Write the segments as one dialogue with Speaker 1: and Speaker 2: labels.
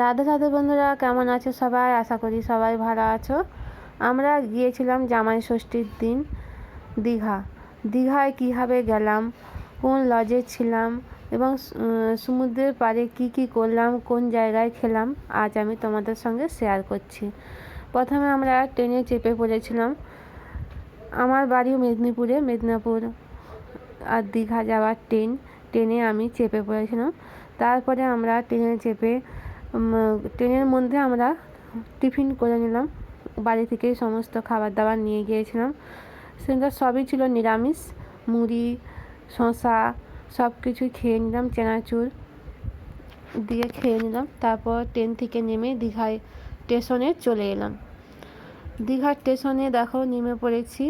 Speaker 1: রাধে রাধে বন্ধুরা, কেমন আছো সবাই? আশা করি সবাই ভালো আছো। আমরা গিয়েছিলাম জামাই ষষ্ঠীর দিন দীঘা। দীঘায় কীভাবে গেলাম, কোন লজে ছিলাম এবং সমুদ্রের পাড়ে কি কি করলাম, কোন জায়গায় খেলাম, আজ আমি তোমাদের সঙ্গে শেয়ার করছি। প্রথমে আমরা ট্রেনে চেপে পড়েছিলাম। আমার বাড়ি মেদিনীপুরে, মেদিনীপুর আর দীঘা যাওয়ার ট্রেন, ট্রেনে আমি চেপে পড়েছিলাম। তারপরে আমরা ট্রেনে চেপে ট্রেনের মধ্যে আমরা টিফিন করে নিলাম। বাড়ি থেকেই সমস্ত খাবার দাবার নিয়ে গিয়েছিলাম। সেটা সবই ছিল নিরামিষ। মুড়ি, শসা সব কিছুই খেয়ে নিলাম, চেনাচুর দিয়ে খেয়ে নিলাম। তারপর ট্রেন থেকে নেমে দীঘায় স্টেশনে চলে এলাম। দীঘার স্টেশনে দেখো নেমে পড়েছি।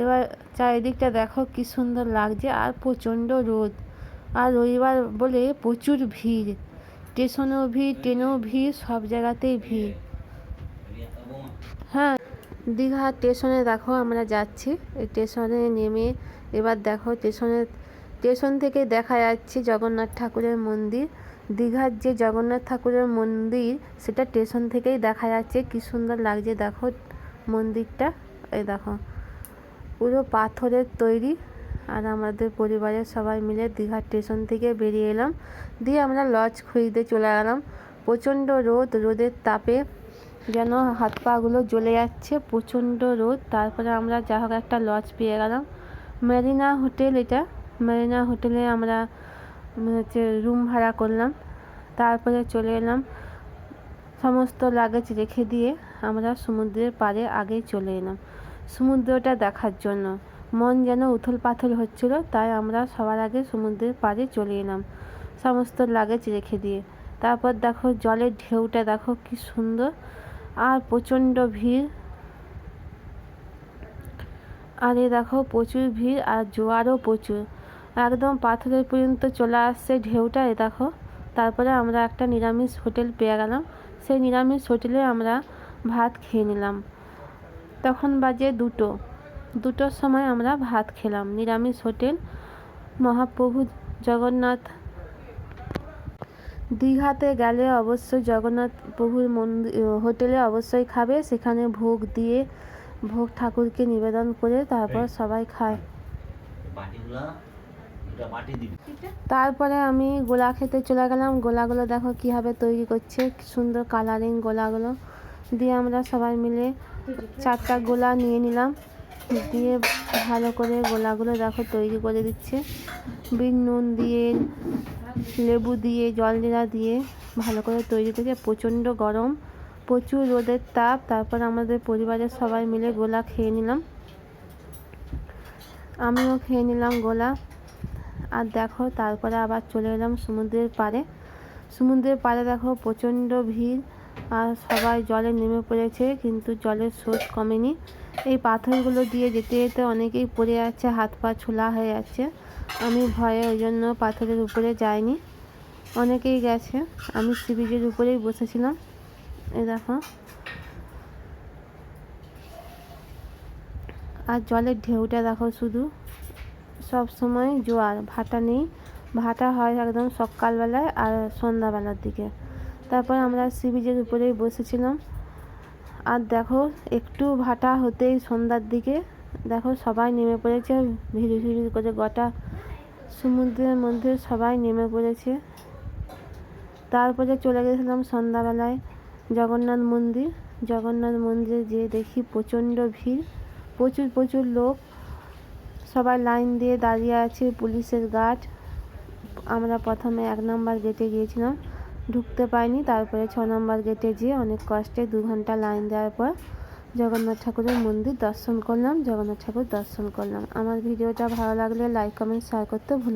Speaker 1: এবার চারিদিকটা দেখো কি সুন্দর লাগছে। আর প্রচণ্ড রোদ। আর রবিবার বলে প্রচুর ভিড়। স্টেশনেও ভিড়, ট্রেনেও ভিড়, সব জায়গাতেই ভিড়। হ্যাঁ দীঘা স্টেশনে দেখো আমরা যাচ্ছি। স্টেশনে নেমে এবার দেখো স্টেশনে, স্টেশন থেকে দেখা যাচ্ছে জগন্নাথ ঠাকুরের মন্দির। দীঘার যে জগন্নাথ ঠাকুরের মন্দির, সেটা স্টেশন থেকেই দেখা যাচ্ছে। কি সুন্দর লাগছে দেখো মন্দিরটা। এই দেখো, পুরো পাথরের তৈরি। আর আমাদের পরিবারের সবাই মিলে দীঘা স্টেশন থেকে বেরিয়ে এলাম। দিয়ে আমরা লজ খুঁজতে চলে গেলাম। প্রচণ্ড রোদ, রোদের তাপে যেন হাত পাগুলো জ্বলে যাচ্ছে, প্রচণ্ড রোদ। তারপরে আমরা যা হোক একটা লজ পেয়ে গেলাম। মেরিনা হোটেল এটা। মেরিনা হোটেলে আমরা হচ্ছে রুম ভাড়া করলাম। তারপরে চলে এলাম। সমস্ত লাগেজ রেখে দিয়ে আমরা সমুদ্রের পাড়ে আগেই চলে এলাম। সমুদ্রটা দেখার জন্য। মন যেন উথল পাথল হচ্ছিল, তাই আমরা সবার আগে সমুদ্রের পাড়ে চলে এলাম, সমস্ত লাগেজ রেখে দিয়ে। তারপর দেখো জলের ঢেউটা, দেখো কি সুন্দর, আর প্রচণ্ড ভিড়। আর এ দেখো প্রচুর ভিড় আর জোয়ারও প্রচুর। একদম পাথরের পর্যন্ত চলে আসছে ঢেউটা, এ দেখো। তারপরে আমরা একটা নিরামিষ হোটেল পেয়ে গেলাম। সেই নিরামিষ হোটেলে আমরা ভাত খেয়ে নিলাম। তখন বাজে দুটো। দুটোর সময় আমরা ভাত খেলাম। নিরামিষ হোটেল মহাপ্রভু জগন্নাথ। দীঘাতে গেলে অবশ্যই জগন্নাথ প্রভুর মন্দির হোটেলে অবশ্যই খাবে। সেখানে ভোগ দিয়ে ভোগ ঠাকুরকে নিবেদন করে তারপর সবাই খায়। তারপরে আমি গোলা খেতে চলে গেলাম। গোলাগুলো দেখো কীভাবে তৈরি করছে সুন্দর কালারিং গোলাগুলো। দিয়ে আমরা সবাই মিলে চারটা গোলা নিয়ে নিলাম। দিয়ে ভালো করে গোলাগুলো দেখো তৈরি করে দিচ্ছে। বিট নুন দিয়ে, লেবু দিয়ে, জল জিরা দিয়ে ভালো করে তৈরি করছে। প্রচণ্ড গরম, প্রচুর রোদের তাপ। তারপর আমাদের পরিবারের সবাই মিলে গোলা খেয়ে নিলাম। আমিও খেয়ে নিলাম গোলা। আর দেখো, তারপরে আবার চলে এলাম সমুদ্রের পাড়ে। সমুদ্রের পাড়ে দেখো, প্রচণ্ড ভিড়। আর সবাই জলে নেমে পড়েছে, কিন্তু জলের স্রোত কমেনি। এই পাথরগুলো দিয়ে যেতে যেতে অনেকেই পড়ে যাচ্ছে, হাত পা ছোলা হয়ে যাচ্ছে। আমি ভয়ে ওই জন্য পাথরের উপরে যাইনি। অনেকেই গেছে, আমি সি বিচের উপরেই বসেছিলাম। এই দেখো। আর জলের ঢেউটা দেখো শুধু। সব সময় জোয়ার, ভাটা নেই। ভাটা হয় একদম সকালবেলায় আর সন্ধ্যাবেলার দিকে। তারপর আমরা সি বিচের উপরেই বসেছিলাম। আর দেখো, একটু ভাটা হতেই সন্ধ্যার দিকে। দেখো, সবাই নেমে পড়েছে। ভিড় ভিড় করে গোটা সমুদ্রের মধ্যে সবাই নেমে পড়েছে। তারপরে চলে গেছিলাম সন্ধ্যাবেলায় জগন্নাথ মন্দির। জগন্নাথ মন্দিরে যেয়ে দেখি প্রচণ্ড ভিড়। প্রচুর প্রচুর লোক। সবাই লাইন দিয়ে দাঁড়িয়ে আছে পুলিশের গার্ড। আমরা প্রথমে এক নম্বর গেটে গিয়েছিলাম। ঢুকতে পাইনি তারপরে ছ নম্বর গেটে যেয়ে অনেক কষ্টে দু ঘণ্টা লাইন দেওয়ার পর জগন্নাথ ঠাকুরের মন্দির দর্শন করলাম। জগন্নাথ ঠাকুর দর্শন করলাম। আমার ভিডিওটা ভালো লাগলে লাইক কমেন্ট শেয়ার করতে ভুল